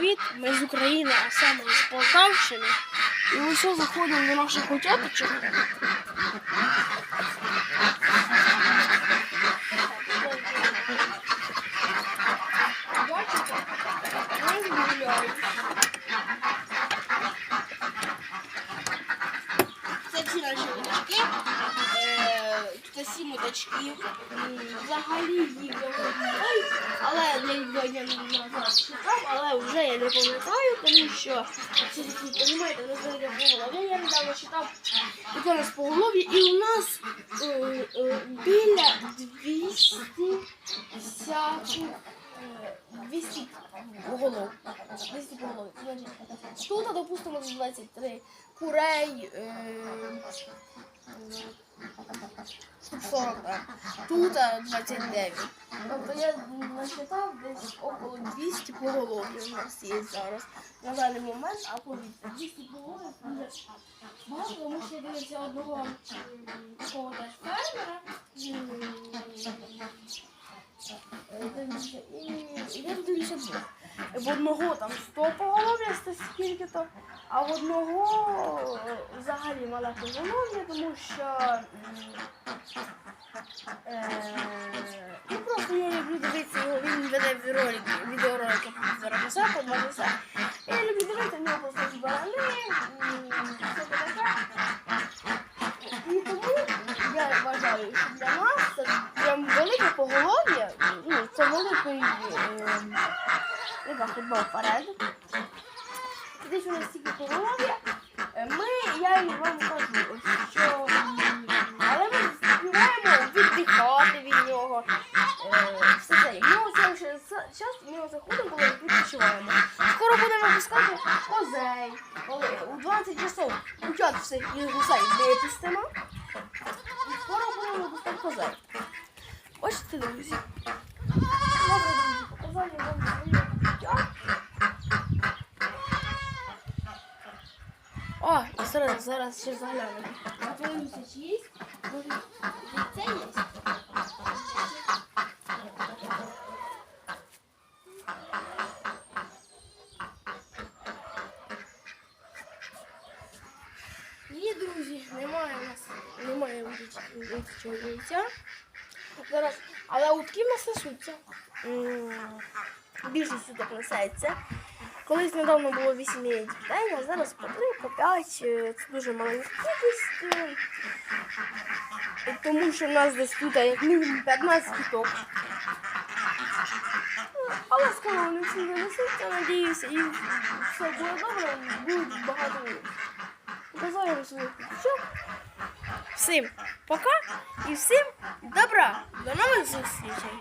привіт! Ми з України, а саме з Полтавщини. І ми все заходимо до наших утяточок. Бачите? Вони гуляють. Це всі наші уточки. Е, Тут сім уточків. М, Взагалі їх немає, але не я назад читав, але вже я не пам'ятаю, тому що це такі, розумієте, розділення поголов'я. Я недавно читав зараз по голові, і у нас е, е, біля 200 всяких е, 200 голов. 200 голов. Тут, допустимо, 23 курей. Е, Тут 40, так. Тут 29. Тобто я насчитав десь около 200 поголов'я у нас є зараз на даний момент, а повітря 200 поголов'я дуже багато, тому що я дивився одного такого теж фермера. е, дивлюся, І дивлюся двох. В одного там 100 поголов'я, 100 скільки а в одного е, взагалі мале поголов'я, тому що Е, Ну просто я люблю дивитися його, він веде відеоролики, відеоролики про про Мазуса. Я люблю дивитися, в нього просто збирали, все таке. І тому я вважаю, що для нас це прям велике поголов'я, це великий, е, ходьба вперед. Десь у нас стільки поголов'я, Е, ми, я і вам кажу, що але ми співаємо віддихати від нього. Е, все це. Ми ще зараз ми оце ходимо, коли відпочиваємо. Скоро будемо випускати козей. Коли у 20 часов учат все і гусей випустимо. І скоро будемо випускати козей. Бачите, друзі? Добре, друзі, показали вам своє життя. О, і зараз, зараз ще заглянемо. Подивимося, чи є. Може, це є? Ні, друзі, немає у нас, немає утічого яйця. Зараз, але утки в нас несуться. Більшість уток несеться. Колись недавно було 8 яєць в день, а зараз по 3, по 5. Це дуже маленька кількість. е, Тому що в нас десь тут як мінімум 15 кіток. Але скоро вони всі винесуться, надіюся, і все буде добре, будуть багато Показуємо своїх кіточок. Всім пока і всім добра. До нових зустрічей.